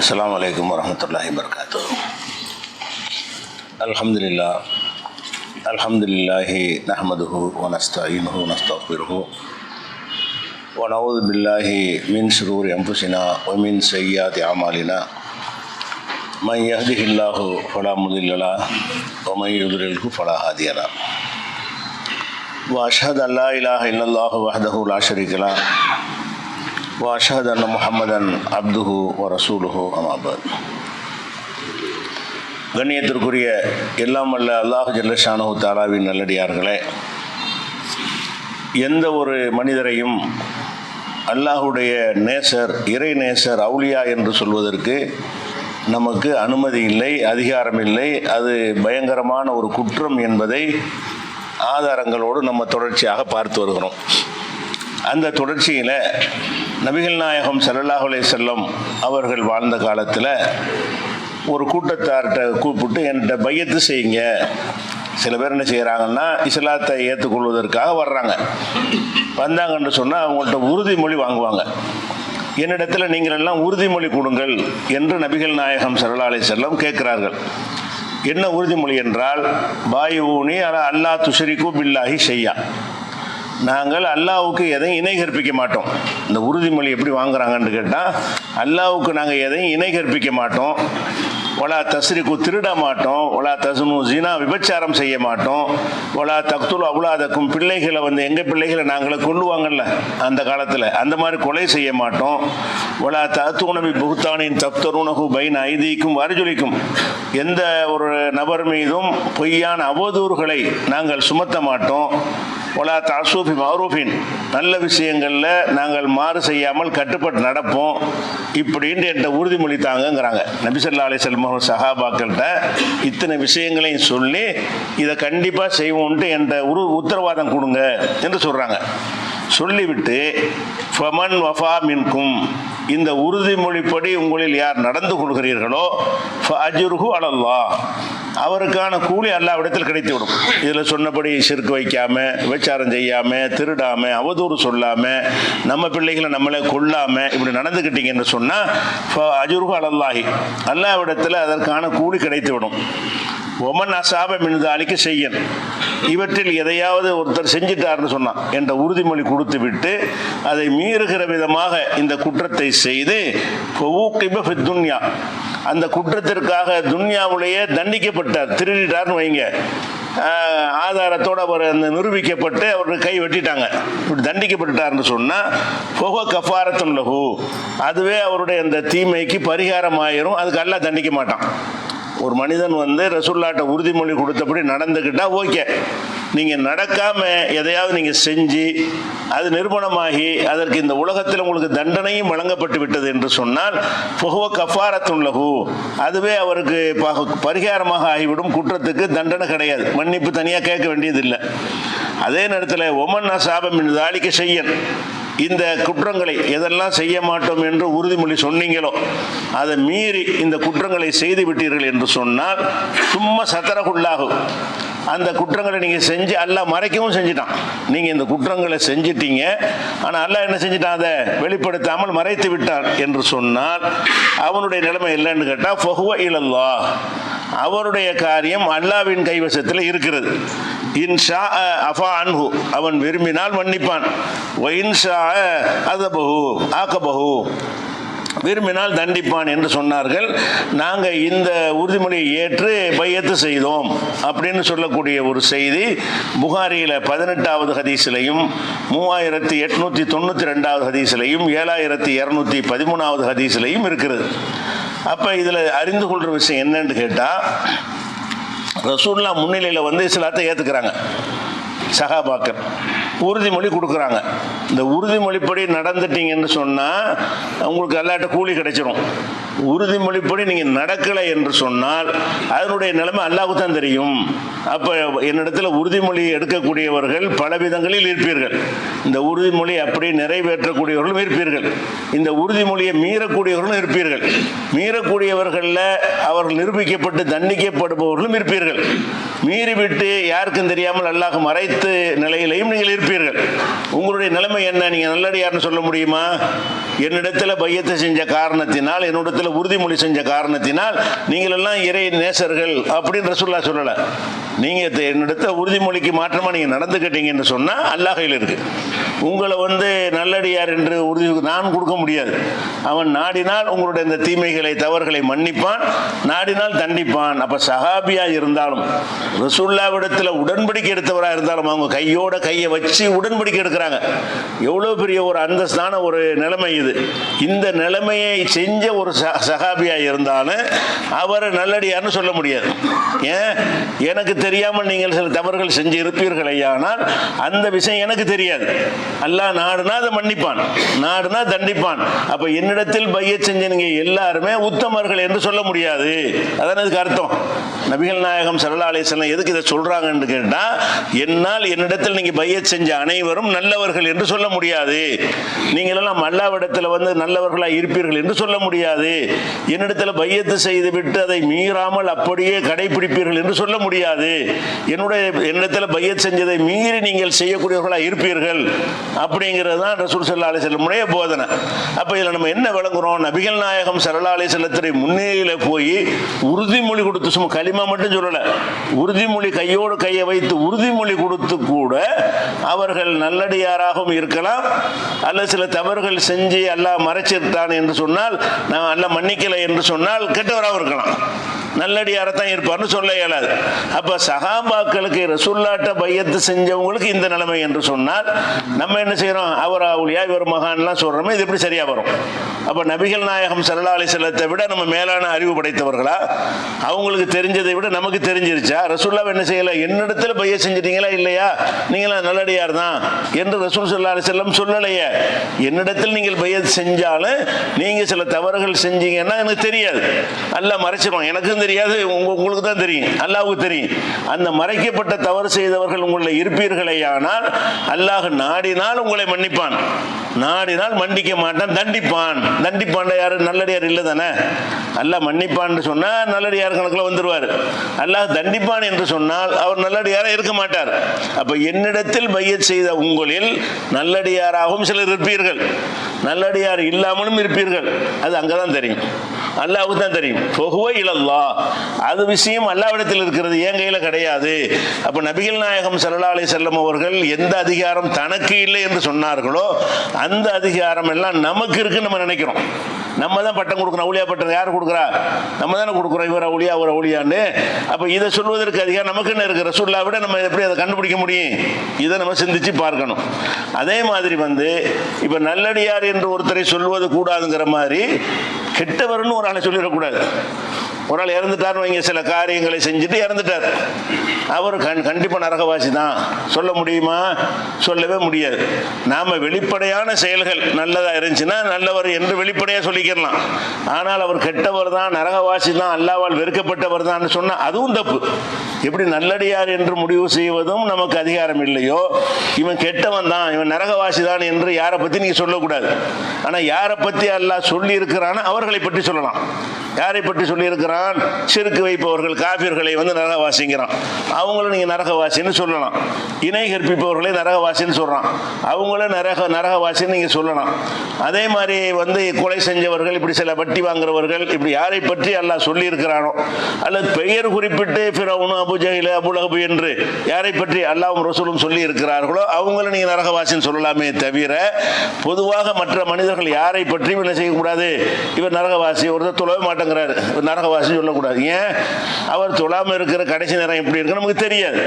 அஸ்லாம் வலைக்கம் வரமத்துல்லாஹி வர்காத்தூ அல்ஹம்துலில்லா அல்ஹம்துலில்லாஹி நஹமதுஹு வனஸ்தாயினுஹு நஸ்தாஃபிருஹு ونعوذ بالله من شرور أنفسنا ومن سيئات أعمالنا من يهده الله فلا مضل له ومن يضلله فلا هادي له وأشهد أن لا إله إلا الله وحده لا شريك له وأشهد أن محمدا عبده ورسوله أما بعد கண்ணியத்திற்குரிய எல்லாம் வல்ல அல்லாஹ் ஜல்லஷானு தாலாவின் நல்லடியார்களே எந்த ஒரு மனிதரையும் அல்லாஹுடைய நேசர் இறை நேசர் அவுலியா என்று சொல்வதற்கு நமக்கு அனுமதி இல்லை அதிகாரம் இல்லை அது பயங்கரமான ஒரு குற்றம் என்பதை ஆதாரங்களோடு நம்ம தொடர்ச்சியாக பார்த்து வருகிறோம் அந்த தொடர்ச்சியில் நபிகள் நாயகம் சல்லாஹுலே செல்லம் அவர்கள் வாழ்ந்த காலத்தில் ஒரு கூட்டத்தார்கிட்ட கூப்பிட்டு என்கிட்ட பையத்து செய்யுங்க. சில பேர் என்ன செய்கிறாங்கன்னா இஸ்லாத்தை ஏற்றுக்கொள்வதற்காக வர்றாங்க. வந்தாங்கன்னு சொன்னால் அவங்கள்ட்ட உறுதிமொழி வாங்குவாங்க. என்னிடத்தில் நீங்கள் எல்லாம் உறுதிமொழி கொடுங்கள் என்று நபிகள் நாயகம் சரலாலை செல்லம் கேட்கிறார்கள். என்ன உறுதிமொழி என்றால் பாய் ஊனி அல்லா துஷரிக்கு பில்லாஹி செய்யா நாங்கள் அல்லாவுக்கு எதையும் இணை கற்பிக்க மாட்டோம். இந்த உறுதிமொழி எப்படி வாங்குறாங்கன்னு கேட்டால் அல்லாவுக்கு நாங்கள் எதையும் இணை கற்பிக்க மாட்டோம். ஒலா தஸ்ரிக்கு திருட மாட்டோம். ஒலா தசுனு ஜினா விபச்சாரம் செய்ய மாட்டோம். ஒலா தக்துல் அவுலாதக்கும் பிள்ளைகளை வந்து எங்கள் பிள்ளைகளை நாங்களே கொள்ளுவாங்கல்ல அந்த காலத்தில் அந்த மாதிரி கொலை செய்ய மாட்டோம். ஒலா தத்துணவி புகுத்தானின் தப்தருணகு பைன் ஐதீக்கும் வரஜொலிக்கும். எந்த ஒரு நபர் மீதும் பொய்யான அவதூறுகளை நாங்கள் சுமத்த மாட்டோம். ஒலா தாசூஃபி மௌரூஃபின் நல்ல விஷயங்களில் நாங்கள் மாறு செய்யாமல் கட்டுப்பட்டு நடப்போம். இப்படின்ட்டு என்கிட்ட உறுதிமொழி தாங்கங்கிறாங்க. நபிசல்லா அலி செல்மோ சஹாபாக்கள்கிட்ட இத்தனை விஷயங்களையும் சொல்லி இதை கண்டிப்பாக செய்வோன்ட்டு என்ற உரு உத்தரவாதம் கொடுங்க என்று சொல்கிறாங்க சொல்லிவிட்டு ஃபமன் வஃபா மின்கும். இந்த உறுதிமொழிப்படி உங்களில் யார் நடந்து கொள்கிறீர்களோ அஜுருகு அலல்லா அவருக்கான கூலி அல்லாவிடத்தில் கிடைத்து விடும் இதில் சொன்னபடி சிறுக்கு வைக்காம விபச்சாரம் செய்யாம திருடாம அவதூறு சொல்லாம நம்ம பிள்ளைகளை நம்மளே கொல்லாமல் இப்படி நடந்துக்கிட்டீங்கன்னு சொன்னால் அஜுருகு அலல்லாஹி. அல்லாவிடத்தில் அதற்கான கூலி கிடைத்து விடும் ஒமன் அசாப மின்தாலிக்கு செய்யன் இவற்றில் எதையாவது ஒருத்தர் செஞ்சிட்டார்னு சொன்னான். என்ற உறுதிமொழி கொடுத்து விட்டு அதை மீறுகிற விதமாக இந்த குற்றத்தை செய்து துன்யா. அந்த குற்றத்திற்காக துன்யாவுலேயே தண்டிக்கப்பட்டார். திருடிட்டார்னு வைங்க. ஆதாரத்தோடு அவர் அந்த நிரூபிக்கப்பட்டு அவர் கை வெட்டிட்டாங்க. இப்படி தண்டிக்கப்பட்டுட்டார்னு சொன்னால் பொக கஃபாரத்தும் லகு அதுவே அவருடைய அந்த தீமைக்கு பரிகாரம் ஆயிரும் அதுக்கு அல்ல தண்டிக்க மாட்டான். ஒரு மனிதன் வந்து ரசுல்லாட்ட உறுதிமொழி கொடுத்தபடி நடந்துக்கிட்டா ஓகே. நீங்கள் நடக்காமல் எதையாவது நீங்கள் செஞ்சு அது நிறுவனமாகி அதற்கு இந்த உலகத்தில் உங்களுக்கு தண்டனையும் வழங்கப்பட்டு விட்டது என்று சொன்னால் புகவ கஃபாரத்துள்ளகு அதுவே அவருக்கு பரிகாரமாக ஆகிவிடும். குற்றத்துக்கு தண்டனை கிடையாது. மன்னிப்பு தனியாக கேட்க வேண்டியதில்லை. அதே நேரத்தில் ஒமன் அசாபம் தாளிக்க செய்யன் இந்த குற்றங்களை எதெல்லாம் செய்ய மாட்டோம் என்று உறுதிமொழி சொன்னீங்களோ அதை மீறி இந்த குற்றங்களை செய்து விட்டீர்கள் என்று சொன்னால் சும்மா சத்தரகுள்ளாகும் அந்த குற்றங்களை நீங்கள் செஞ்சு அல்ல மறைக்கவும் செஞ்சிட்டான். நீங்கள் இந்த குற்றங்களை செஞ்சிட்டீங்க. ஆனால் அல்ல என்ன செஞ்சிட்டான்? அதை வெளிப்படுத்தாமல் மறைத்து விட்டான் என்று சொன்னால் அவனுடைய நிலைமை இல்லைன்னு கேட்டால் ஃபஹுவ இலல்லா அவருடைய காரியம் அல்லாவின் கைவசத்தில் இருக்கிறது. இன்ஷா அஃபா அன்ஹு. அவன் விரும்பினால் மன்னிப்பான். ஒயின்ஷா அதபகு ஆக்கபகு விரும்பினால் தண்டிப்பான் என்று சொன்னார்கள். நாங்கள் இந்த உறுதிமொழியை ஏற்று பையத்து செய்தோம் அப்படின்னு சொல்லக்கூடிய ஒரு செய்தி புகாரியில் பதினெட்டாவது ஹதீஸிலையும் மூவாயிரத்தி எட்நூற்றி தொண்ணூற்றி ரெண்டாவது ஹதீஸிலையும் ஏழாயிரத்தி இரநூத்தி பதிமூணாவது ஹதீஸிலையும் இருக்கிறது. அப்போ இதில் அறிந்து கொள்கிற விஷயம் என்னன்னு கேட்டால் ரசூல்லா முன்னிலையில் வந்து இஸ்லாத்தை ஏற்றுக்கிறாங்க சகாபாக்கர் உறுதிமொழி கொடுக்குறாங்க. இந்த உறுதிமொழிப்படி நடந்துட்டீங்கன்னு சொன்னால் உங்களுக்கு எல்லாட்ட கூலி கிடைச்சிரும். உறுதிமொழிப்படி நீங்கள் நடக்கலை என்று சொன்னால் அதனுடைய நிலைமை அல்லாவுக்கு தான் தெரியும். அப்போ என்னிடத்தில் உறுதிமொழி எடுக்கக்கூடியவர்கள் பல விதங்களில் இருப்பீர்கள். இந்த உறுதிமொழி அப்படி நிறைவேற்றக்கூடியவர்களும் இருப்பீர்கள். இந்த உறுதிமொழியை மீறக்கூடியவர்களும் இருப்பீர்கள். மீறக்கூடியவர்களில் அவர்கள் நிரூபிக்கப்பட்டு தண்டிக்கப்படுபவர்களும் இருப்பீர்கள். மீறிவிட்டு யாருக்கும் தெரியாமல் அல்லாஹ் மறைத்து நிலையிலையும் நீங்கள் இருப்பீர்கள். உங்களுடைய நிலைமை என்ன? நீங்கள் நல்லடியார்னு சொல்ல முடியுமா? என்னிடத்தில் பையத்தை செஞ்ச காரணத்தினால் என்னிடத்தில் உறுதிமொழி செஞ்ச காரணத்தினால் நீங்கள் எல்லாம் இறை நேசர்கள் அப்படின்னு ரசுல்லா சொல்லலை. நீங்க என்னிடத்த உறுதிமொழிக்கு மாற்றமா நீங்க நடந்துக்கிட்டீங்கன்னு சொன்னால் அல்லாஹையில் இருக்குது இருக்கு. உங்களை வந்து நல்லடியார் என்று உறுதி நான் கொடுக்க முடியாது. அவன் நாடினால் உங்களுடைய இந்த தீமைகளை தவறுகளை மன்னிப்பான் நாடினால் தண்டிப்பான். அப்போ சஹாபியா இருந்தாலும் ரசுல்லாவிடத்தில் உடன்படிக்கை எடுத்தவராக இருந்தாலும் அவங்க கையோட கையை வச்சு உடன்படிக்கை எடுக்கிறாங்க. எவ்வளோ பெரிய ஒரு அந்தஸ்தான ஒரு நிலைமை இது. இந்த நிலைமையை செஞ்ச ஒரு ச சகாபியாக இருந்தாலும் அவர் நல்லடியார்னு சொல்ல முடியாது. ஏன்? எனக்கு தெரியாமல் நீங்கள் சில தவறுகள் செஞ்சு இருப்பீர்களேயானால் அந்த விஷயம் எனக்கு தெரியாது. அல்லாஹ் நாடுனா அதை மன்னிப்பான். நாடுனா தண்டிப்பான். அப்போ என்னிடத்தில் பைய செஞ்ச நீங்கள் எல்லாருமே உத்தமர்கள் என்று சொல்ல முடியாது. அதான் அதுக்கு அர்த்தம்? நபிகள் நாயகம் சல்லா அலிஸ்லாம் எதுக்கு இதை சொல்றாங்கன்னு கேட்டால் என்னால் என்னிடத்தில் நீங்கள் பைய செஞ்ச அனைவரும் நல்லவர்கள் என்று சொல்ல முடியாது. நீங்களெல்லாம் அல்லாவிடத்தில் வந்து நல்லவர்களாக இருப்பீர்கள் என்று சொல்ல முடியாது. என்னிடத்தில் பையத்து செய்து விட்டு அதை மீறாமல் அப்படியே கடைபிடிப்பீர்கள் என்று சொல்ல முடியாது. என்னுடைய என்னிடத்தில் பையத் செஞ்சதை மீறி நீங்கள் செய்யக்கூடியவர்களாக இருப்பீர்கள். அப்படிங்கிறது தான் ரசூல் சல்லா அலி போதனை. அப்போ இதில் நம்ம என்ன விளங்குறோம்? நபிகள் நாயகம் சரலா அலிசல்லத்துடைய முன்னிலையில் போய் உறுதிமொழி கொடுத்து சும்மா களிம மட்டும் சொல்லல. உறுதிமொழி கையோடு கையை வைத்து உறுதிமொழி கொடுத்து கூட அவர்கள் நல்லடியாராகவும் இருக்கலாம். அல்ல சில தவறுகள் செஞ்சு எல்லாம் மறைச்சிருத்தான் என்று சொன்னால் நான் அல்ல மன்னிக்கலை என்று சொன்னால் கெட்டவராகவும் இருக்கலாம். நல்லடியாரத்தான் இருப்பார்னு சொல்ல இயலாது. அப்போ சகாபாக்களுக்கு ரசுல்லாட்ட பையத்து செஞ்சவங்களுக்கு இந்த நிலைமை என்று சொன்னால் நம்ம என்ன செய்கிறோம் அவர் அவுளியா இவர் மகான்லாம் சொல்கிறோமே இது எப்படி சரியாக வரும்? அப்போ நபிகள் நாயகம் சல்லா அலி செல்லத்தை விட நம்ம மேலான அறிவு படைத்தவர்களா? அவங்களுக்கு தெரிஞ்சதை விட நமக்கு தெரிஞ்சிருச்சா? ரசூல்லா என்ன செய்யலை? என்னிடத்தில் பைய செஞ்சிட்டீங்களா இல்லையா? நீங்களாம் நல்லடியார் தான் என்று ரசூல் சல்லா அலி செல்லம் சொல்லலையே. என்னிடத்தில் நீங்கள் பைய செஞ்சாலும் நீங்கள் சில தவறுகள் செஞ்சீங்கன்னா எனக்கு தெரியாது. எல்லாம் மறைச்சிடும் எனக்கு தெரியாது உங்க- உங்களுக்கு தான் தெரியும். அல்லாவுக்கு தெரியும். அந்த மறைக்கப்பட்ட தவறு செய்தவர்கள் உங்களை இருப்பீர்களேயானால் அல்லாஹ் நாடினால் உங்களை மன்னிப்பான். நாடினால் மன்னிக்க மாட்டான் தண்டிப்பான். தண்டிப்பான் யாரு? நல்லடியார் இல்லை தானே? அல்லாஹ் மன்னிப்பான்னு சொன்னால் நல்லடியார் கணக்கில் வந்துடுவார் அல்லாஹ் தண்டிப்பான் என்று சொன்னால் அவர் நல்லடியாராக இருக்க மாட்டார். அப்போ என்னிடத்தில் பைய செய்த உங்களில் நல்லடியாராகவும் சிலர் இருப்பீர்கள். நல்லடியார் இல்லாமலும் இருப்பீர்கள். அது அங்கே தான் தெரியும். அல்லாவுக்கு தான் தெரியும். பொகுவ இழல்லா அது விஷயம் அல்லாவிடத்தில் இருக்கிறது என் கையில் கிடையாது? அப்போ நபிகள் நாயகம் ஸல்லல்லாஹு அலைஹி செல்லம் அவர்கள் எந்த அதிகாரம் தனக்கு இல்லை என்று சொன்னார்களோ அந்த அதிகாரம் எல்லாம் நமக்கு இருக்குன்னு நம்ம நினைக்கிறோம். நம்ம தான் பட்டம் கொடுக்கணும். அவுளியா பட்டம் யார் கொடுக்குறா? நம்ம தானே கொடுக்குறோம். இவர் அவுளியா அவர் அவுளியான்னு. அப்போ இதை சொல்வதற்கு அதிகாரம் நமக்கு என்ன இருக்குது ரசூல்லா விட நம்ம எப்படி அதை கண்டுபிடிக்க முடியும்? இதை நம்ம சிந்திச்சு பார்க்கணும். அதே மாதிரி வந்து இப்போ நல்லடியார் என்று ஒருத்தரை சொல்வது கூடாதுங்கிற மாதிரி கெட்டவர்னு ஒரு ஆளை சொல்லிடக்கூடாது. ஒரு ஆள் இறந்துட்டார்னு வைங்க சில காரியங்களை செஞ்சுட்டு இறந்துட்டார். அவர் கண் கண்டிப்பாக நரகவாசி தான். சொல்ல முடியுமா? சொல்லவே முடியாது. நாம் வெளிப்படையான செயல்கள் நல்லதாக இருந்துச்சுன்னா நல்லவர் என்று வெளிப்படையாக சொல்லிக்கிறலாம் ஆனால் அவர் கெட்டவர் தான் நரகவாசி தான் அல்லாவால் வெறுக்கப்பட்டவர் தான் சொன்னால் அதுவும் தப்பு. எப்படி நல்லடியார் என்று முடிவு செய்வதும் நமக்கு அதிகாரம் இல்லையோ? இவன் கெட்டவன் தான் இவன் நரகவாசி தான் என்று யாரை பத்தி நீங்க சொல்லக்கூடாது. ஆனா யாரை பத்தி அல்லாஹ் சொல்லி இருக்கிறானோ அவர்களை பற்றி சொல்லலாம். யாரை பற்றி சொல்லியிருக்கிறான்? சிறுக்கு வைப்பவர்கள் காபியர்களை வந்து நரகவாசிங்கிறான். அவங்களும் நீங்க நரகவாசின்னு சொல்லலாம். இணை கற்பிப்பவர்களை நரகவாசின்னு சொல்றான். அவங்களும் நரக நரகவாசின்னு நீங்க சொல்லலாம். அதே மாதிரி வந்து கொலை செஞ்சவர்கள் இப்படி சில வட்டி வாங்குறவர்கள் இப்படி யாரை பற்றி எல்லாம் சொல்லி இருக்கிறானோ அல்லது பெயர் குறிப்பிட்டு ஃபிரௌனு அபு ஜஹில் அபுலஹபு என்று யாரை பற்றி அல்லாவும் ரசூலும் சொல்லி இருக்கிறார்களோ அவங்களும் நீங்கள் நரகவாசின்னு சொல்லலாமே தவிர பொதுவாக மற்ற மனிதர்கள் யாரை பற்றியும் என்ன செய்யக்கூடாது? இவர் நரகவாசி ஒருத்தர் தொழவே மாட்டேங்கிறாரு. இவர் நரகவாசின்னு சொல்லக்கூடாது. ஏன்? அவர் தொழாமல் இருக்கிற கடைசி நேரம் எப்படி இருக்கு நமக்கு தெரியாது.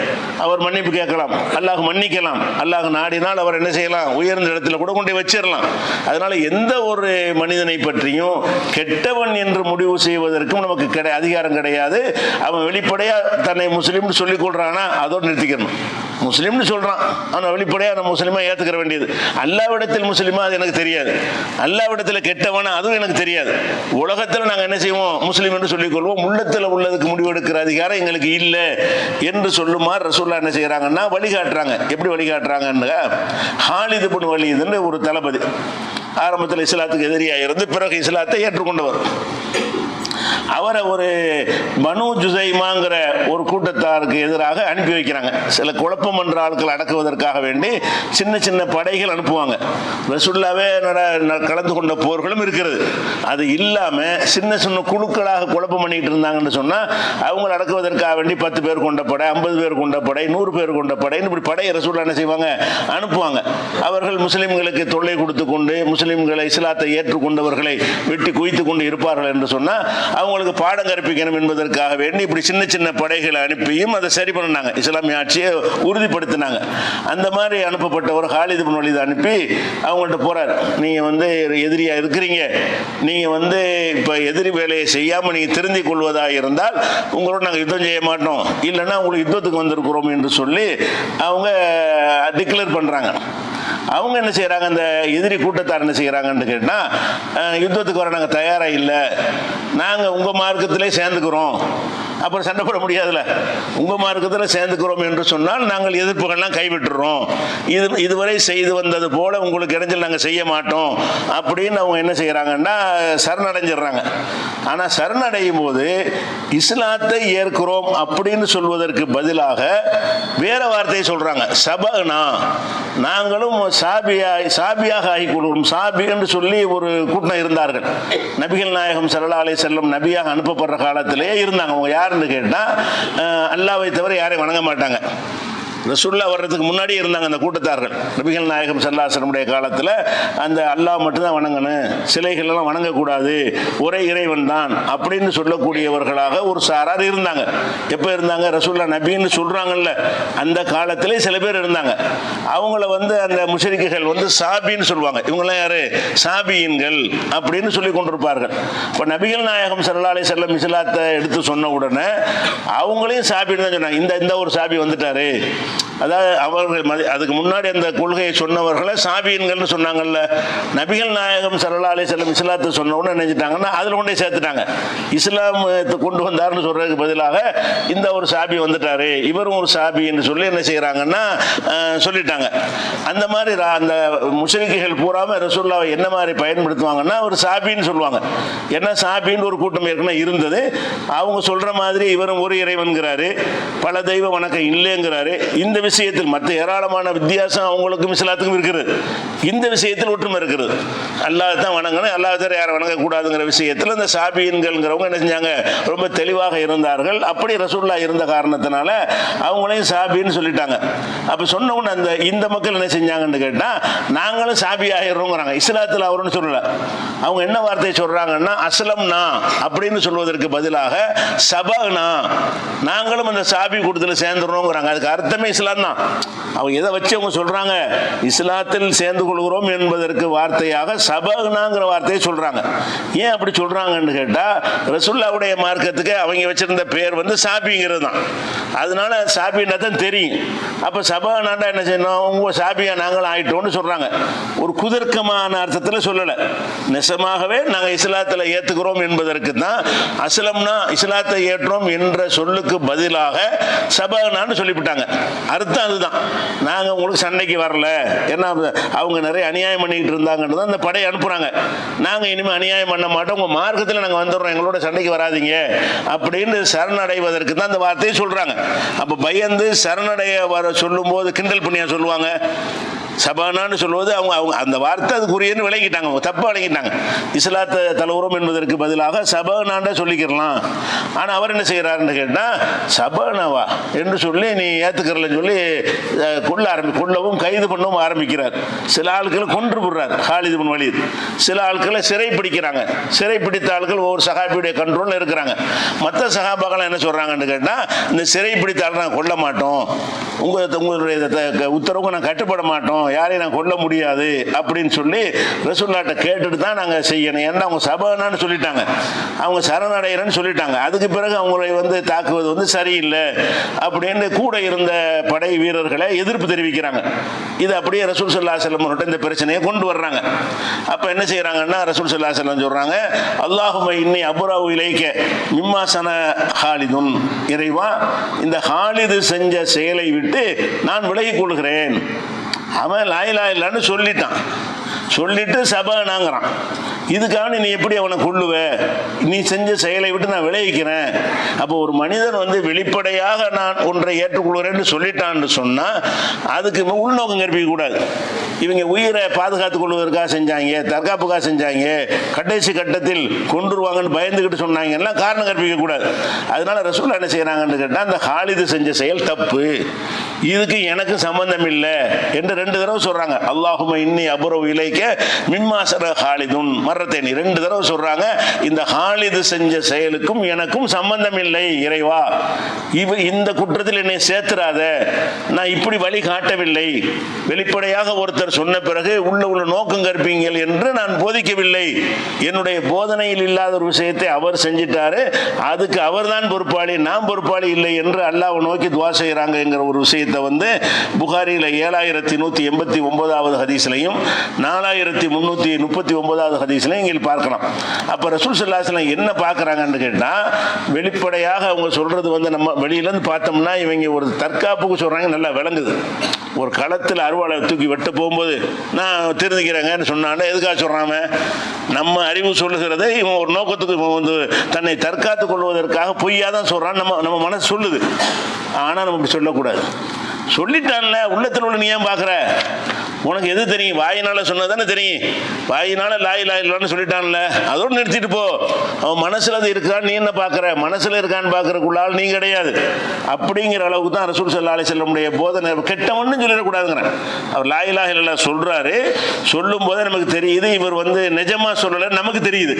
அவர் மன்னிப்பு கேட்கலாம். அல்லாஹ் மன்னிக்கலாம். அல்லாஹ் நாடினால் அவர் என்ன செய்யலாம்? உயர்ந்த இடத்துல கூட கொண்டு வச்சிடலாம் அதனால எந்த ஒரு மனிதனை பற்றியும் கெட்டவன் என்று முடிவு செய்வதற்கும் நமக்கு கிடை அதிகாரம் கிடையாது. அவன் வெளிப்படையாக தன்னை முஸ்லீம்னு சொல்லிக் கொள்றான்னா அதோடு நிறுத்திக்கணும். முஸ்லீம்னு சொல்கிறான் ஆனால் வெளிப்படையாக நம்ம முஸ்லீமாக ஏற்றுக்கிற வேண்டியது. அல்லாவிடத்தில் முஸ்லீமாக அது எனக்கு தெரியாது. அல்லாவிடத்தில் கெட்டவனா அதுவும் எனக்கு தெரியாது. உலகத்தில் நாங்கள் என்ன செய்வோம்? முஸ்லீம் என்று சொல்லிக் கொள்வோம். உள்ளத்தில் உள்ளதுக்கு முடிவெடுக்கிற அதிகாரம் எங்களுக்கு இல்லை என்று சொல்லுமாறு ரசூல்லா என்ன செய்கிறாங்கன்னா வழிகாட்டுறாங்க. எப்படி வழிகாட்டுறாங்கன்னு ஹாலிது பொண்ணு வலிதுன்னு ஒரு தளபதி ஆரம்பத்தில் இஸ்லாத்துக்கு எதிரியாக இருந்து பிறகு இஸ்லாத்தை ஏற்றுக்கொண்டவர். அவரை ஒரு மனு ஜுசைமாங்கிற ஒரு கூட்டத்தாருக்கு எதிராக அனுப்பி வைக்கிறாங்க. சில குழப்பம் என்ற ஆட்கள் அடக்குவதற்காக வேண்டி சின்ன சின்ன படைகள் அனுப்புவாங்க. ரசுல்லாவே நட- கலந்து கொண்ட போர்களும் இருக்கிறது. அது இல்லாமல் சின்ன சின்ன குழுக்களாக குழப்பம் பண்ணிட்டு இருந்தாங்கன்னு சொன்னால் அவங்க அடக்குவதற்காக வேண்டி பத்து பேர் கொண்ட படை ஐம்பது பேர் கொண்ட படை நூறு பேர் கொண்ட படைன்னு இப்படி படையை ரசூல்லா என்ன செய்வாங்க? அனுப்புவாங்க. அவர்கள் முஸ்லீம்களுக்கு தொல்லை கொடுத்து கொண்டு முஸ்லீம்களை இஸ்லாத்தை ஏற்றுக்கொண்டவர்களை வெட்டி குவித்து கொண்டு இருப்பார்கள் என்று சொன்னால் அவங்க அவங்களுக்கு பாடம் கற்பிக்கணும் என்பதற்காக வேண்டி இப்படி சின்ன சின்ன படைகளை அனுப்பியும் அதை சரி பண்ணினாங்க. இஸ்லாமிய ஆட்சியை உறுதிப்படுத்தினாங்க. அந்த மாதிரி அனுப்பப்பட்ட ஒரு பின் வலித் அனுப்பி அவங்கள்ட்ட போகிறார் நீங்கள் வந்து எதிரியாக இருக்கிறீங்க. நீங்கள் வந்து இப்போ எதிரி வேலையை செய்யாமல் நீங்கள் திருந்தி கொள்வதாக இருந்தால் உங்களோட நாங்கள் யுத்தம் செய்ய மாட்டோம். இல்லைன்னா உங்களுக்கு யுத்தத்துக்கு வந்திருக்கிறோம் என்று சொல்லி அவங்க டிக்ளேர் பண்ணுறாங்க அவங்க என்ன செய்கிறாங்க அந்த எதிரி கூட்டத்தார் என்ன செய்கிறாங்கன்னு கேட்டால் யுத்தத்துக்கு வர நாங்கள் தயாராக இல்லை. நாங்கள் உங்கள் மார்க்கத்திலே சேர்ந்துக்கிறோம். அப்புறம் சண்டை போட முடியாதுல்ல. உங்கள் மார்க்கத்தில் சேர்ந்துக்கிறோம் என்று சொன்னால் நாங்கள் எதிர்ப்புகள்லாம் கைவிட்டுறோம். இது இதுவரை செய்து வந்தது போல உங்களுக்கு இடைஞ்சல் நாங்கள் செய்ய மாட்டோம் அப்படின்னு அவங்க என்ன செய்கிறாங்கன்னா சரணடைஞ்சிடுறாங்க. ஆனால் சரணடையும் போது இஸ்லாத்தை ஏற்கிறோம் அப்படின்னு சொல்வதற்கு பதிலாக வேற வார்த்தையை சொல்கிறாங்க சபனா நாங்களும் சாபியா சாபியாக ஆகிக்கொள்வோம். சாபி என்று சொல்லி ஒரு கூட்டம் இருந்தார்கள். நபிகள் நாயகம் ஸல்லல்லாஹு செல்லும் நபியாக அனுப்பப்படுற காலத்திலேயே இருந்தாங்க. அவங்க யார் யாருன்னு கேட்டால் அல்லாவை தவிர யாரையும் வணங்க மாட்டாங்க. ரசுல்லா வர்றதுக்கு முன்னாடியே இருந்தாங்க அந்த கூட்டத்தார்கள். நபிகள் நாயகம் சல்லாசனமுடைய காலத்தில் அந்த அல்லாஹ் மட்டும்தான் வணங்கணும் சிலைகள்லாம் வணங்கக்கூடாது ஒரே இறைவன் தான் அப்படின்னு சொல்லக்கூடியவர்களாக ஒரு சாரார் இருந்தாங்க. எப்போ இருந்தாங்க? ரசுல்லா நபின்னு சொல்கிறாங்கல்ல அந்த காலத்திலே சில பேர் இருந்தாங்க. அவங்கள வந்து அந்த முஷரிக்குகள் வந்து சாபின்னு சொல்லுவாங்க. இவங்கெல்லாம் யாரு? சாபியின்கள் அப்படின்னு சொல்லி கொண்டிருப்பார்கள். இப்போ நபிகள் நாயகம் சல்லா செல்லம் இஸ்லாத்தை எடுத்து சொன்ன உடனே அவங்களையும் சாபின்னு தான் சொன்னாங்க. இந்த இந்த ஒரு சாபி வந்துட்டாரு. அதாவது அவர்கள் மதி- அதுக்கு முன்னாடி அந்த கொள்கையை சொன்னவர்களை சாபியன்கள்னு சொன்னாங்கல்ல. நபிகள் நாயகம் சல்லா அலி செல்லம் இஸ்லாத்தை சொன்ன உடனே நினைச்சிட்டாங்கன்னா அதில் கொண்டே சேர்த்துட்டாங்க. இஸ்லாமத்தை கொண்டு வந்தார்னு சொல்கிறதுக்கு பதிலாக இந்த ஒரு சாபி வந்துட்டாரு இவரும் ஒரு சாபி என்று சொல்லி என்ன செய்கிறாங்கன்னா சொல்லிட்டாங்க. அந்த மாதிரி அந்த முஷரிக்குகள் பூராமல் ரசூல்லாவை என்ன மாதிரி பயன்படுத்துவாங்கன்னா ஒரு சாபின்னு சொல்லுவாங்க. என்ன சாபின்னு ஒரு கூட்டம் ஏற்கனவே இருந்தது. அவங்க சொல்கிற மாதிரி இவரும் ஒரு இறைவன்கிறாரு பல தெய்வ வணக்கம் இல்லைங்கிறாரு. இந்த விஷயத்தில் மற்ற ஏராளமான வித்தியாசம் அவங்களுக்கும் இஸ்லாத்துக்கும் இருக்கிறது இந்த விஷயத்தில் ஒற்றுமை இருக்கிறது அல்லாஹ் தான் வணங்கணும் அல்லாஹ் தர யாரை வணங்கக்கூடாதுங்கிற விஷயத்தில் இந்த சாபியன்கள்ங்கிறவங்க என்ன செஞ்சாங்க? ரொம்ப தெளிவாக இருந்தார்கள். அப்படி ரசூல்லா இருந்த காரணத்தினால அவங்களையும் சாபின்னு சொல்லிட்டாங்க. அப்போ சொன்ன உடனே அந்த இந்த மக்கள் என்ன செஞ்சாங்கன்னு கேட்டால் நாங்களும் சாபி ஆயிடுறோங்கிறாங்க. இஸ்லாத்தில் அவருன்னு சொல்லலை. அவங்க என்ன வார்த்தையை சொல்கிறாங்கன்னா அஸ்லம்னா அப்படின்னு சொல்வதற்கு பதிலாக சபனா நாங்களும் அந்த சாபி கூட்டத்தில் சேர்ந்துடுறோங்கிறாங்க அதுக்கு அர்த்தமே இஸ்லாம் தான். அவங்க எதை வச்சு அவங்க சொல்றாங்க? இஸ்லாத்தில் சேர்ந்து கொள்கிறோம் என்பதற்கு வார்த்தையாக சபகனாங்கிற வார்த்தையை சொல்றாங்க. ஏன் அப்படி சொல்றாங்கன்னு கேட்டா ரசுல்லாவுடைய மார்க்கத்துக்கு அவங்க வச்சிருந்த பேர் வந்து சாபிங்கிறது தான். அதனால சாபின்னா தான் தெரியும். அப்ப சபகனாண்டா என்ன செய்யணும்? உங்க சாபியா நாங்களும் ஆயிட்டோம்னு சொல்றாங்க. ஒரு குதர்க்கமான அர்த்தத்தில் சொல்லலை. நெசமாகவே நாங்கள் இஸ்லாத்தில் ஏற்றுக்கிறோம் என்பதற்கு தான் அஸ்லம்னா இஸ்லாத்தை ஏற்றோம் என்ற சொல்லுக்கு பதிலாக சபகனான்னு சொல்லிவிட்டாங்க. அர்த்தம் அதுதான். நாங்கள் உங்களுக்கு சண்டைக்கு வரல. ஏன்னா அவங்க நிறைய அநியாயம் பண்ணிக்கிட்டு இருந்தாங்கன்னு தான் அந்த படையை அனுப்புகிறாங்க நாங்கள் இனிமேல் அநியாயம் பண்ண மாட்டோம். உங்கள் மார்க்கத்தில் நாங்கள் வந்துடுறோம். எங்களோட சண்டைக்கு வராதீங்க. அப்படின்னு சரணடைவதற்கு தான் அந்த வார்த்தையை சொல்கிறாங்க அப்போ பயந்து சரணடைய வர சொல்லும்போது கிண்டல் பண்ணியாக சொல்லுவாங்க. சபானான்னு சொல்லுவது அவங்க அவங்க அந்த வார்த்தை அதுக்குரியன்னு விளங்கிட்டாங்க. அவங்க தப்பாக விளங்கிட்டாங்க. இஸ்லாத்தை தலவுரம் என்பதற்கு பதிலாக சபானாண்டா சொல்லிக்கிறலாம். ஆனால் அவர் என்ன செய்கிறாருன்னு கேட்டால் சபானாவா? என்று சொல்லி நீ ஏற்றுக்கிறலன்னு சொல்லி கொள்ள ஆரம்பி கொள்ளவும் கைது பண்ணவும் ஆரம்பிக்கிறார். சில ஆட்களை கொன்று விடுறார் ஹாலிது பின் வலீத். சில ஆட்களை சிறை பிடிக்கிறாங்க. சிறை பிடித்த ஆட்கள் ஒவ்வொரு சகாபியுடைய கண்ட்ரோலில் இருக்கிறாங்க. மற்ற சகாபாக்கள் என்ன சொல்கிறாங்கன்னு கேட்டால் இந்த சிறை பிடித்த ஆள் நாங்கள் கொல்ல மாட்டோம். உங்கள் உங்களுடைய உத்தரவுக்கு நான் கட்டுப்பட மாட்டோம். யாரையும் நான் கொல்ல முடியாது அப்படின்னு சொல்லி ரசூல்லாட்ட கேட்டுட்டு தான் நாங்கள் செய்யணும். ஏன்னா அவங்க சபகனான்னு சொல்லிட்டாங்க. அவங்க சரணடைகிறேன்னு சொல்லிட்டாங்க. அதுக்கு பிறகு அவங்களை வந்து தாக்குவது வந்து சரியில்லை அப்படின்னு கூட இருந்த படை வீரர்களை எதிர்ப்பு தெரிவிக்கிறாங்க. இது அப்படியே ரசூல் சல்லா செல்லமர்கிட்ட இந்த பிரச்சனையை கொண்டு வர்றாங்க. அப்போ என்ன செய்கிறாங்கன்னா ரசூல் சல்லா செல்லம் சொல்கிறாங்க அல்லாஹும இன்னி அபுராவு இலைக்க மிம்மாசன ஹாலிதுன். இறைவா இந்த ஹாலிது செஞ்ச செயலை விட்டு நான் விலகிக் கொள்கிறேன். அவன் லாயிலா இல்லைன்னு சொல்லிட்டான். சொல்லிட்டு சபனாங்கிறான் இதுக்காக நீ எப்படி அவனை கொள்ளுவ நீ செஞ்ச செயலை விட்டு நான் விளைவிக்கிறேன் அப்போ ஒரு மனிதன் வந்து வெளிப்படையாக நான் ஒன்றை ஏற்றுக்கொள்கிறேன்னு சொல்லிட்டான்னு சொன்னால் அதுக்கு உள்நோக்கம் கற்பிக்க கூடாது. இவங்க உயிரை பாதுகாத்துக் கொள்வதற்காக செஞ்சாங்க தற்காப்புக்காக செஞ்சாங்க கடைசி கட்டத்தில் கொண்டுருவாங்கன்னு பயந்துக்கிட்டு சொன்னாங்க எல்லாம் காரணம் கற்பிக்க கூடாது. அதனால ரசூல் என்ன செய்கிறாங்கன்னு கேட்டால் அந்த ஹாலிது செஞ்ச செயல் தப்பு. இதுக்கு எனக்கு சம்பந்தம் இல்லை என்று ரெண்டு தடவை சொல்றாங்க. அல்லாஹும இன்னி அபுரவு இலைக்க மின்மாசர ஹாலிதுன். மரத்தேனி ரெண்டு தடவை சொல்றாங்க. இந்த ஹாலிது செஞ்ச செயலுக்கும் எனக்கும் சம்பந்தம் இல்லை இறைவா. இவ இந்த குற்றத்தில் என்னை சேர்த்துறாத. நான் இப்படி வழி காட்டவில்லை. வெளிப்படையாக ஒருத்தர் சொன்ன பிறகு உள்ள உள்ள நோக்கம் கற்பீங்கள் என்று நான் போதிக்கவில்லை. என்னுடைய போதனையில் இல்லாத ஒரு விஷயத்தை அவர் செஞ்சிட்டாரு. அதுக்கு அவர்தான் பொறுப்பாளி நான் பொறுப்பாளி இல்லை என்று அல்லாஹ் நோக்கி துவா செய்கிறாங்கங்கிற ஒரு விஷயத்தை வந்து புகாரியில் ஏழாயிரத்தி நூற்றி எண்பத்தி ஒன்பதாவது ஹதீஸ்லையும் நாலாயிரத்தி முந்நூற்றி முப்பத்தி ஒன்பதாவது ஹதீஸ்லையும் இங்கே பார்க்கலாம் அப்போ ரசூல் சல்லாஸ்லாம் என்ன பார்க்குறாங்கன்னு கேட்டால் வெளிப்படையாக அவங்க சொல்கிறது வந்து நம்ம வெளியிலேருந்து பார்த்தோம்னா இவங்க ஒரு தற்காப்புக்கு சொல்கிறாங்க நல்லா விளங்குது. ஒரு களத்தில் அருவாளை தூக்கி வெட்ட போகும்போது நான் தெரிஞ்சுக்கிறேங்கன்னு சொன்னாலும் எதுக்காக சொல்கிறாம நம்ம அறிவு சொல்லுகிறதை இவன் ஒரு நோக்கத்துக்கு இவன் வந்து தன்னை தற்காத்து கொள்வதற்காக பொய்யாக தான் சொல்கிறான் நம்ம நம்ம மனசு சொல்லுது. ஆனால் நம்ம இப்படி சொல்லக்கூடாது. சொல்லிட்டான்ல உள்ளத்தில் உள்ள நீ ஏன் பார்க்குற? உனக்கு எது தெரியும்? வாயினால சொன்னதானே தெரியும். வாயினால லாய் லாயிலான்னு சொல்லிட்டான்ல. அதோடு நிறுத்திட்டு போ. அவன் மனசில் அது இருக்கான்னு நீ என்ன பார்க்குற? மனசில் இருக்கான்னு பார்க்குறக்குள்ளால் நீ கிடையாது. அப்படிங்கிற அளவுக்கு தான் ரசூல் சல்லா செல்ல செல்லமுடைய போதனை கெட்டவன்னு சொல்லிடக்கூடாதுங்கிறேன். அவர் லாயிலா இல்லா சொல்கிறாரு சொல்லும் போதே நமக்கு தெரியுது. இவர் வந்து நிஜமாக சொல்லலை. நமக்கு தெரியுது.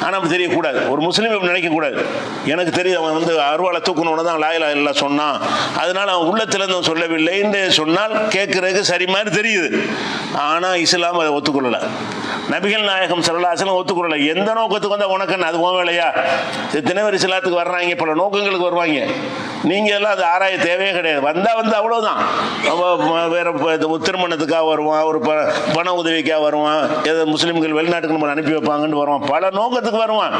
ஆனால் நம்ம தெரியக்கூடாது. ஒரு முஸ்லீம் இப்படி நினைக்கக்கூடாது. எனக்கு தெரியுது அவன் வந்து அருவாளை தூக்கணும்னு தான் லாயிலா இல்லா சொன்னான். அதனால அவன் உள்ளத்திலேருந்து அவன் சொல்லவில்லை என்று சொன்னால் கேட்குறதுக்கு சரி மாதிரி தெரியுது. இருக்குது ஆனால் இஸ்லாம் அதை ஒத்துக்கொள்ளலை. நபிகள் நாயகம் சரலாசலம் ஒத்துக்கொள்ளலை. எந்த நோக்கத்துக்கு வந்தால் உனக்கு அது உன் வேலையா? தினவர் இஸ்லாத்துக்கு வர்றாங்க? பல நோக்கங்களுக்கு வருவாங்க. நீங்கள் எல்லாம் அது ஆராய தேவையே கிடையாது. வந்தால் வந்து அவ்வளோதான் வேற திருமணத்துக்காக வருவான் ஒரு ப- பண உதவிக்காக வருவான் ஏதோ முஸ்லீம்கள் வெளிநாட்டுக்கு நம்ம அனுப்பி வைப்பாங்கன்னு வருவான். பல நோக்கத்துக்கு வருவான்.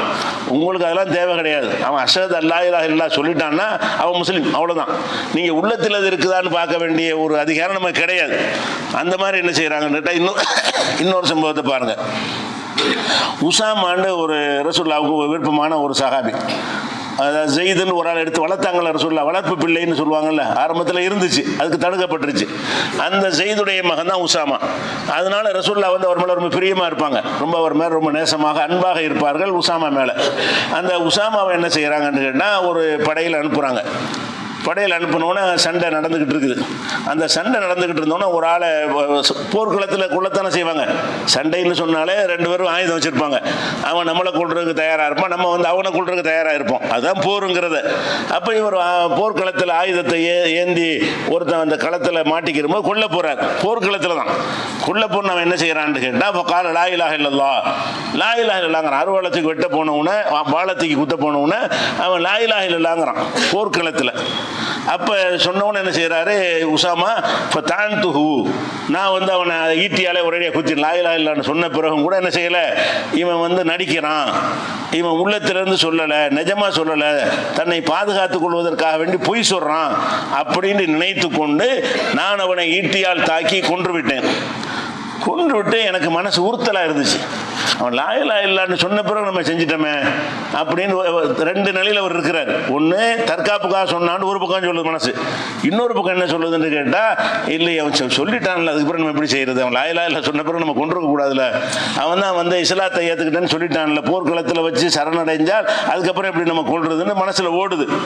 உங்களுக்கு அதெல்லாம் தேவை கிடையாது. அவன் அஷத் அல்லா இல்லா இல்லா சொல்லிட்டான்னா அவன் முஸ்லீம். அவ்வளோதான் நீங்கள் உள்ளத்தில் அது இருக்குதான்னு பார்க்க வேண்டிய ஒரு அதிகாரம் நமக்கு கிடையாது. அந்த மாதிரி என்ன செய்யறாங்கன்னு இன்னும் இன்னொரு சம்பவத்தை பாருங்க. உசாமாண்டு ஒரு ரசுல்லாவுக்கு விருப்பமான ஒரு சகாபி அதாவது ஜெயிதுன்னு ஒரு ஆள் எடுத்து வளர்த்தாங்கள ரசுல்லா வளர்ப்பு பிள்ளைன்னு சொல்லுவாங்கல்ல ஆரம்பத்தில் இருந்துச்சு அதுக்கு தடுக்கப்பட்டுருச்சு. அந்த ஜெயிதுடைய மகன் தான் உசாமா. அதனால ரசுல்லா வந்து அவர் மேலே ரொம்ப பிரியமாக இருப்பாங்க. ரொம்ப அவர் மேலே ரொம்ப நேசமாக அன்பாக இருப்பார்கள் உசாமா மேலே. அந்த உசாமாவை என்ன செய்கிறாங்கன்னு கேட்டால் ஒரு படையில் அனுப்புகிறாங்க படையில் அனுப்பினோன்னே சண்டை நடந்துக்கிட்டு இருக்குது. அந்த சண்டை நடந்துக்கிட்டு இருந்தோன்னே ஒரு ஆளை வ- போர்க்களத்தில் கொள்ளத்தானே செய்வாங்க. சண்டைன்னு சொன்னாலே ரெண்டு பேரும் ஆயுதம் வச்சுருப்பாங்க. அவன் நம்மளை கொள்றதுக்கு தயாராக இருப்பான் நம்ம வந்து அவனை கொள்றதுக்கு தயாராக இருப்போம். அதுதான் போருங்கிறது. அப்போ இவர் போர்க்களத்தில் ஆயுதத்தை ஏ ஏந்தி ஒருத்தன் அந்த களத்தில் மாட்டிக்கிறமோ கொல்ல போகிறார் போர்க்களத்தில் தான். கொல்ல போன அவன் என்ன செய்கிறான்னு கேட்டால் அப்போ கால லாயிலாக இல்லல்லா. லாயிலாக இல்லைங்கிற அறுவாளத்துக்கு வெட்ட போனவுடனே பாலத்துக்கு குத்த போனவுடனே அவன் லாயிலாக இல்லைங்கிறான் போர்க்களத்தில். அப்போ சொன்னவன் என்ன செய்கிறாரு உசாமா இப்போ தான் துஹு நான் வந்து அவனை ஈட்டியாலே ஒரேடியாக குத்தி லாயிலா இல்லைன்னு சொன்ன பிறகும் கூட என்ன செய்யலை? இவன் வந்து நடிக்கிறான். இவன் உள்ளத்திலேருந்து சொல்லலை நிஜமாக சொல்லலை. தன்னை பாதுகாத்துக் கொள்வதற்காக வேண்டி பொய் சொல்கிறான் அப்படின்னு நினைத்து கொண்டு நான் அவனை ஈட்டியால் தாக்கி கொன்று விட்டேன். கொன்று விட்டு எனக்கு மனசு உறுத்தலாக இருந்துச்சு. அவன் லாயலா இல்லான்னு சொன்ன பிறகு நம்ம செஞ்சிட்டோமே அப்படின்னு ஒரு- ரெண்டு நிலையில் அவர் இருக்கிறார். ஒன்று தற்காப்புக்காக சொன்னான்னு ஒரு பக்கம் சொல்லுது மனசு. இன்னொரு பக்கம் என்ன சொல்லுதுன்னு கேட்டால் இல்லை அவன் சொல்லிட்டான்ல அதுக்கப்புறம் நம்ம எப்படி செய்யறது அவன் லாயலா இல்லை சொன்ன பிறகு நம்ம கொண்டிருக்க கூடாதுல்ல அவன் தான் வந்து இஸ்லாத்தை ஏற்றுக்கிட்டேன்னு சொல்லிட்டான்ல போர்க்களத்தில் வச்சு சரணடைஞ்சால் அதுக்கப்புறம் எப்படி நம்ம கொள்றதுன்னு மனசில் ஓடுது.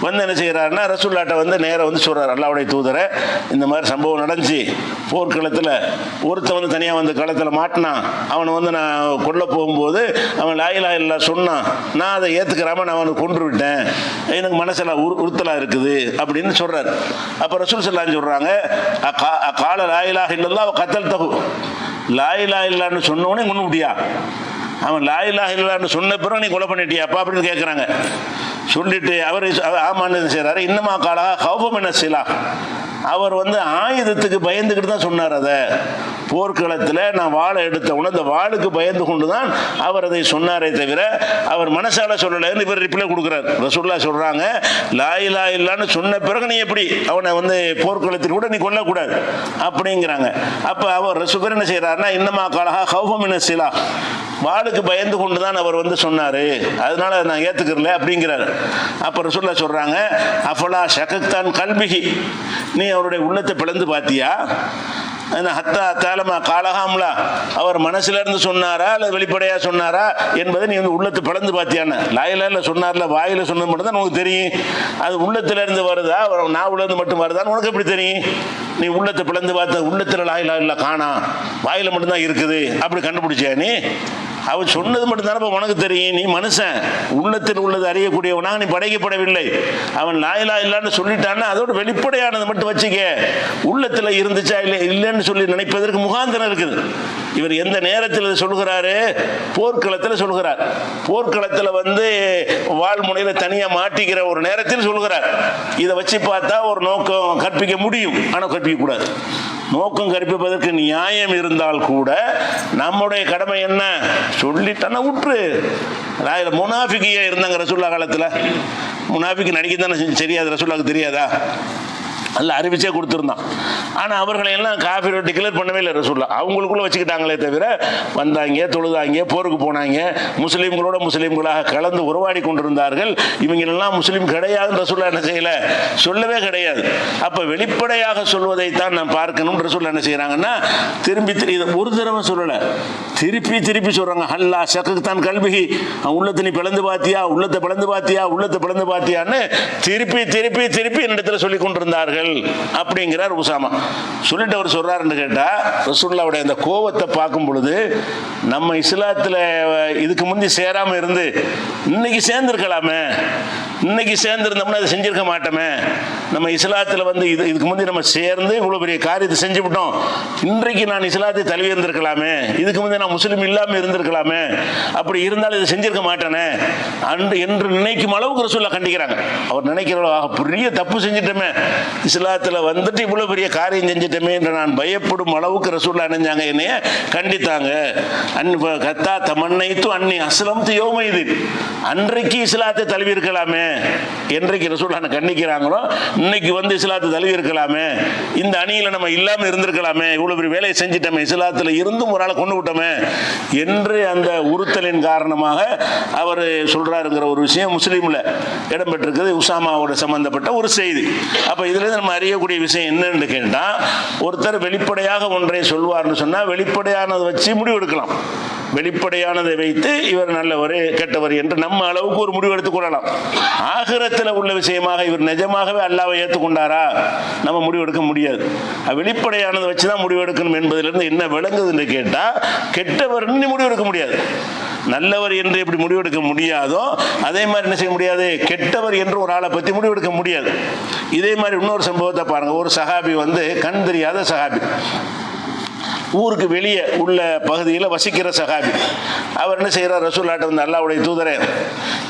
வந்து என்ன செய்கிறாருன்னா ரசூல்லாட்டை வந்து நேராக வந்து சொல்கிறார் அல்லாவுடைய தூதரை இந்த மாதிரி சம்பவம் நடந்துச்சு. போர்க்களத்தில் ஒருத்தன் வந்து தனியாக வந்து களத்தில் மாட்டினான். அவனை வந்து நான் கொல்ல போகும்போது அவன் லாயிலா இல்லா சொன்னான் நான் அதை ஏற்றுக்கிறாம நான் அவனை கொன்று விட்டேன். எனக்கு மனசில் உரு உறுத்தலாக இருக்குது அப்படின்னு சொல்கிறார் அப்போ ரசூல் சொல்லான்னு சொல்கிறாங்க கால லாயிலா இல்லல்லா அவ கத்தல் தகு லாயிலா இல்லான்னு சொன்னவனே கொண்டு முடியா அவன் லாயிலா இல்லான்னு சொன்ன பிறகு நீ கொலை பண்ணிட்டியாப்பா அப்படின்னு கேட்குறாங்க சொல்லிட்டு அவர் ஆமான்னு செய்கிறாரு இன்னமா காலா கௌபம் என்ன சிலா அவர் வந்து ஆயுதத்துக்கு பயந்துக்கிட்டு தான் சொன்னார் அதை. போர்க்களத்தில் நான் வாளை எடுத்த உடனே அந்த வாளுக்கு பயந்து கொண்டு தான் அவர் அதை சொன்னாரே தவிர அவர் மனசால சொல்லலைன்னு இவர் ரிப்ளை கொடுக்குறாரு. ரசூல்லா சொல்கிறாங்க லாயிலா இல்லான்னு சொன்ன பிறகு நீ எப்படி அவனை வந்து போர்க்களத்தில் கூட நீ கொல்லக்கூடாது அப்படிங்கிறாங்க. அப்போ அவர் ரசூபர் என்ன செய்கிறாருன்னா இன்னமா காலகா ஹௌஃபம் என்ன சிலா வாளுக்கு பயந்து கொண்டு தான் அவர் வந்து சொன்னார். அதனால அதை நான் ஏற்றுக்கிறல அப்படிங்கிறாரு. அப்போ ரசூல்லா சொல்கிறாங்க அஃபலா ஷகத்தான் கல்பிகி நீ அவருடைய உள்ளத்தை பிளந்து பார்த்தியா ஹத்தா தாலமா காலகாம்லா. அவர் மனசுல இருந்து சொன்னாரா அல்லது வெளிப்படையா சொன்னாரா என்பதை நீ வந்து உள்ளத்தை பழந்து பார்த்தியான லாயில சொன்னார்ல வாயில சொன்னது மட்டும் தான் உனக்கு தெரியும். அது உள்ளத்துல இருந்து வருதா அவர் நாவுல இருந்து மட்டும் வருதான்னு உனக்கு எப்படி தெரியும்? நீ உள்ளத்தை பிளந்து பார்த்த உள்ளத்துல லாயிலா இல்லை காணா. வாயில மட்டும்தான் இருக்குது. அப்படி கண்டுபிடிச்சியா நீ? அவர் சொன்னது மட்டும் தானே உனக்கு தெரியும்? நீ மனுஷன். உள்ளத்தில் உள்ளது அறியக்கூடியவனாக நீ படைக்கப்படவில்லை. அவன் லாயிலா இல்லான்னு சொல்லிட்டான்னா அதோட வெளிப்படையானது மட்டும் வச்சுக்க. உள்ளத்தில் இருந்துச்சா இல்லை இல்லைன்னு சொல்லி நினைப்பதற்கு முகாந்திரம் இருக்குது. இவர் எந்த நேரத்தில் சொல்கிறாரு போர்க்களத்தில் சொல்கிறார் போர்க்களத்தில் வந்து வாழ்முனையில் தனியாக மாட்டிக்கிற ஒரு நேரத்தில் சொல்கிறார் இதை வச்சு பார்த்தா ஒரு நோக்கம் கற்பிக்க முடியும். ஆனால் கற்பிக்கக்கூடாது நோக்கம் கற்பிப்பதற்கு நியாயம் இருந்தால் கூட நம்முடைய கடமை என்ன? சொல்லிட்டானா விட்டுரு ராயில முனாஃபிக்கியா இருந்தாங்க ரசூல்லா காலத்தில். முனாஃபிக்கு நடிக்க தானே தெரியாது ரசூல்லாவுக்கு தெரியாதா? அல்ல அறிவிச்சே கொடுத்துருந்தான். ஆனால் அவர்களை எல்லாம் காஃபி ரொட்டி பண்ணவே இல்லை ரசூல்லா அவங்களுக்குள்ள வச்சுக்கிட்டாங்களே தவிர வந்தாங்க தொழுதாங்க போருக்கு போனாங்க முஸ்லீம்களோட முஸ்லீம்களாக கலந்து உறவாடி கொண்டிருந்தார்கள். இவங்களெல்லாம் முஸ்லீம் கிடையாதுன்னு ரசூல்லா என்ன செய்யல? சொல்லவே கிடையாது. அப்போ வெளிப்படையாக சொல்வதைத்தான் நான் பார்க்கணும் ரசூல்லா என்ன செய்கிறாங்கன்னா திரும்பி திரும்பி ஒரு தடவை சொல்லலை. திருப்பி திருப்பி சொல்கிறாங்க ஹல்லா சக்கு தான் கல்விகி உள்ளத்தை நீ பிளந்து பாத்தியா உள்ளத்தை பிளந்து பாத்தியா உள்ளத்தை பிளந்து பாத்தியான்னு திருப்பி திருப்பி திருப்பி என்னிடத்தில் சொல்லி கொண்டிருந்தார்கள். அப்படிங்கிறார் உசாமா. சொல்லிட்டு அவர் சொல்கிறாருன்னு கேட்டால் ரசூல்லாவுடைய அந்த கோவத்தை பார்க்கும் பொழுது நம்ம இஸ்லாத்தில் இதுக்கு முந்தி சேராமல் இருந்து இன்னைக்கு சேர்ந்துருக்கலாமே. இன்னைக்கு சேர்ந்துருந்தோம்னா அதை செஞ்சிருக்க மாட்டோமே. நம்ம இஸ்லாத்தில் வந்து இது இதுக்கு முந்தி நம்ம சேர்ந்து இவ்வளோ பெரிய காரியத்தை செஞ்சு விட்டோம் இன்றைக்கு நான் இஸ்லாத்தை தழுவி இருந்திருக்கலாமே. இதுக்கு முந்தி நான் முஸ்லீம் இல்லாமல் இருந்திருக்கலாமே. அப்படி இருந்தாலும் இதை செஞ்சிருக்க மாட்டேனே. அன்று என்று நினைக்கும் அளவுக்கு ரசூல்லா கண்டிக்கிறாங்க. அவர் நினைக்கிற பெரிய தப்பு செஞ்சிட்டோமே. இஸ்லாத்தில் வந்துட்டு இவ்வளோ பெரிய காரியம் செஞ்சிட்டோமே என்று நான் பயப்படும் அளவுக்கு ரசூல்லா நினைஞ்சாங்க என்னைய கண்டித்தாங்க. அன்பு கத்தா தமன்னைத்து அன்னி அஸ்லம் இது அன்றைக்கு இஸ்லாத்தை தழுவி இருக்கலாமே என்றைக்கு ரசூல்லான கண்டிக்கிறாங்களோ இன்னைக்கு வந்து இஸ்லாத்தை தழுவி இருக்கலாமே இந்த அணியில நம்ம இல்லாம இருந்திருக்கலாமே. இவ்வளவு பெரிய வேலையை செஞ்சிட்டோமே. இஸ்லாத்துல இருந்தும் ஒரு ஆளை கொண்டு விட்டோமே. என்று அந்த உறுத்தலின் காரணமாக அவர் சொல்றாருங்கிற ஒரு விஷயம் முஸ்லீமில் இடம்பெற்றிருக்கிறது உசாமாவோட சம்பந்தப்பட்ட ஒரு செய்தி. அப்ப இதுல இருந்து நம்ம அறியக்கூடிய விஷயம் என்னன்னு ஒருத்தர் வெளிப்படையாக ஒன்றை சொல்வார்னு சொன்னா வெளிப்படையானதை வச்சு முடிவெடுக்கலாம். வெளிப்படையானதை வைத்து இவர் நல்லவர் கெட்டவர் என்று நம்ம அளவுக்கு ஒரு முடிவு எடுத்துக் கொள்ளலாம். ஆகிரத்தில் உள்ள விஷயமாக இவர் நிஜமாகவே அல்லாவை ஏற்றுக்கொண்டாரா? நம்ம முடிவு எடுக்க முடியாது. வெளிப்படையானதை வச்சு தான் முடிவு எடுக்கணும் என்பதிலிருந்து என்ன விளங்குதுன்னு கேட்டால் கெட்டவர்னு முடிவு எடுக்க முடியாது. நல்லவர் என்று எப்படி முடிவெடுக்க முடியாதோ அதே மாதிரி என்ன செய்ய முடியாது? கெட்டவர் என்று ஒரு ஆளை பற்றி முடிவெடுக்க முடியாது. இதே மாதிரி இன்னொரு சம்பவத்தை பாருங்கள் ஒரு சஹாபி வந்து கண் தெரியாத சஹாபி. ஊருக்கு வெளியே உள்ள பகுதியில் வசிக்கிற சகாபி. அவர் என்ன செய்கிறார் ரசூல்லாட்ட வந்து அல்லாவுடைய தூதரே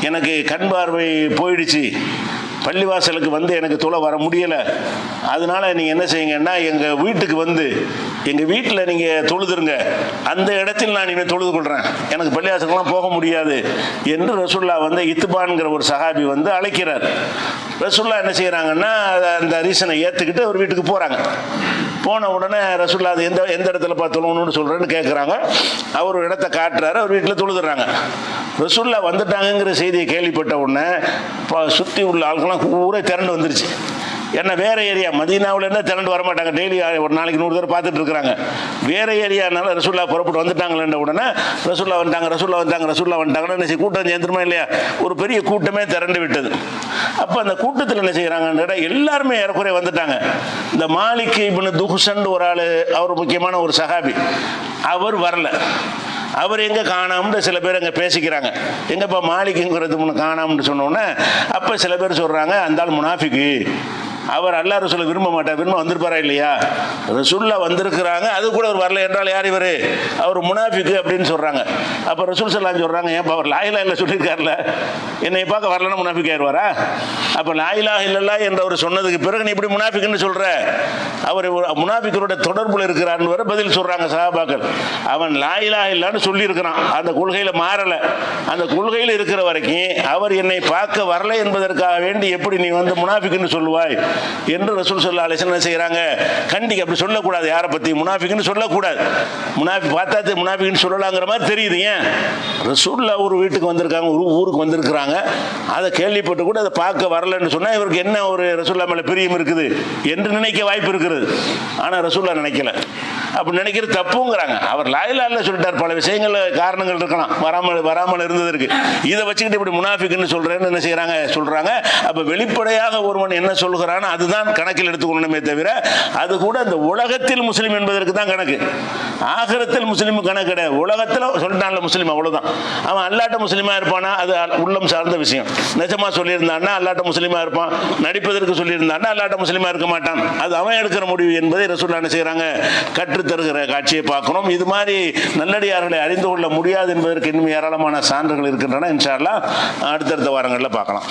எனக்கு கண் பார்வை போயிடுச்சு. பள்ளிவாசலுக்கு வந்து எனக்கு தொலை வர முடியலை. அதனால நீங்கள் என்ன செய்யுங்கன்னா எங்கள் வீட்டுக்கு வந்து எங்கள் வீட்டில் நீங்கள் தொழுதுருங்க. அந்த இடத்தில் நான் இனிமேல் தொழுது கொள்கிறேன் எனக்கு பள்ளிவாசலுக்குலாம் போக முடியாது என்று ரசுல்லா வந்து இத்துபான்கிற ஒரு சஹாபி வந்து அழைக்கிறார். ரசுல்லா என்ன செய்கிறாங்கன்னா அந்த ரீசனை ஏற்றுக்கிட்டு அவர் வீட்டுக்கு போகிறாங்க போன உடனே ரசுல்லா அது எந்த எந்த இடத்துல பார்த்து தொழுவணும்னு சொல்கிறேன்னு கேட்குறாங்க அவர் ஒரு இடத்த காட்டுறாரு அவர் வீட்டில் தொழுதுறாங்க. ரசுல்லா வந்துட்டாங்கங்கிற செய்தியை கேள்விப்பட்ட உடனே சுற்றி உள்ள ஆட்கள்லாம் ஊரே திரண்டு வந்துருச்சு. ஏன்னா வேற ஏரியா? மதீனாவில் என்ன திரண்டு வர மாட்டாங்க டெய்லி ஒரு நாளைக்கு நூறு பேர் பார்த்துட்டு இருக்கிறாங்க. வேற ஏரியானால ரசூல்லா புறப்பட்டு வந்துட்டாங்களேன்ற உடனே ரசூல்லா வந்துட்டாங்க ரசூல்லா வந்தாங்க ரசூல்லா வந்துட்டாங்கன்னு என்ன கூட்டம் சேர்ந்துருமா இல்லையா? ஒரு பெரிய கூட்டமே திரண்டு விட்டது. அப்போ அந்த கூட்டத்தில் என்ன செய்கிறாங்கன்னு எல்லாருமே ஏறக்குறைய வந்துட்டாங்க. இந்த மாலிக் இப்னு துஹுசன் ஒரு ஆள் அவர் முக்கியமான ஒரு சகாபி அவர் வரல. அவர் எங்கே காணாமன்னு சில பேர் அங்கே பேசிக்கிறாங்க. எங்கப்பா மாலிக்குங்கிறது முன்ன காணாமன்னு சொன்னோன்னே அப்போ சில பேர் சொல்கிறாங்க அந்த ஆள் முனாஃபிக்கு. அவர் அல்லா ரசூலை விரும்ப மாட்டார். விரும்ப வந்திருப்பாரா இல்லையா? ரசூல்லா வந்திருக்கிறாங்க. அது கூட அவர் வரல என்றால் யார் இவர்? அவர் முனாஃபிக்கு அப்படின்னு சொல்கிறாங்க அப்போ ரசூல் சொல்லான்னு சொல்கிறாங்க ஏன் அவர் லாயிலா இல்லை சொல்லியிருக்காருல? என்னை பார்க்க வரலன்னா முனாஃபிக் ஆயிடுவாரா? அப்போ லாயிலா இல்லல்லா என்று அவர் சொன்னதுக்கு பிறகு நீ இப்படி முனாஃபிக்குன்னு சொல்கிற அவர் முனாஃபிக்கரோட தொடர்பில் இருக்கிறான்னு வர பதில் சொல்கிறாங்க சஹாபாக்கள். அவன் லாயிலா இல்லான்னு சொல்லியிருக்கிறான். அந்த கொள்கையில் மாறலை. அந்த கொள்கையில் இருக்கிற வரைக்கும் அவர் என்னை பார்க்க வரல என்பதற்காக வேண்டி எப்படி நீ வந்து முனாஃபிக்குன்னு சொல்லுவாய்? என்று ரசூல் சொல்லா அலிசன் என்ன செய்கிறாங்க கண்டிக்கு அப்படி சொல்லக்கூடாது யாரை பற்றி முனாஃபிக்குன்னு சொல்லக்கூடாது. முனாஃபி பார்த்தா முனாஃபிக்குன்னு சொல்லலாங்கிற மாதிரி தெரியுது ஏன்? ரசூல்லா ஒரு வீட்டுக்கு வந்திருக்காங்க ஒரு ஊருக்கு வந்திருக்கிறாங்க. அதை கேள்விப்பட்டு கூட அதை பார்க்க வரலன்னு சொன்னால் இவருக்கு என்ன ஒரு ரசூல்லா மேலே பிரியம் இருக்குது என்று நினைக்க வாய்ப்பு இருக்கிறது ஆனால் ரசூல்லா நினைக்கல. அப்படி நினைக்கிறது தப்புங்கிறாங்க. அவர் லாயிலால சொல்லிட்டார் பல விஷயங்கள் காரணங்கள் இருக்கலாம். வராமல் வராமல் இருந்ததற்கு இதை வச்சுக்கிட்டு இப்படி முனாஃபிக்குன்னு சொல்றேன்னு என்ன செய்யறாங்க சொல்றாங்க அப்ப வெளிப்படையாக ஒருவன் என்ன சொல்கிறான் அதுதான் கணக்கில் எடுத்துக்கொள்ளணுமே தவிர அது கூட அந்த உலகத்தில் முஸ்லீம் என்பதற்கு தான் கணக்கு. ஆகரத்தில் முஸ்லீம் கணக்கு கிடையாது. உலகத்தில் சொல்லிட்டான்ல முஸ்லீம் அவ்வளவுதான். அவன் அல்லாட்ட முஸ்லீமா இருப்பானா? அது உள்ளம் சார்ந்த விஷயம். நிஜமா சொல்லியிருந்தான்னா அல்லாட்ட முஸ்லீமா இருப்பான். நடிப்பதற்கு சொல்லியிருந்தான்னா அல்லாட்ட முஸ்லீமா இருக்க மாட்டான். அது அவன் எடுக்கிற முடிவு என்பதை ரசூல்லா என்ன செய்கிறாங்க தருகிற காட்சியை பார்க்கிறோம் இது மாதிரி நல்லடியார்களை அறிந்து கொள்ள முடியாது என்பதற்கு இன்னும் ஏராளமான சான்றுகள் இருக்கின்றன. இன்ஷா அடுத்தடுத்த வாரங்களில் பார்க்கலாம்.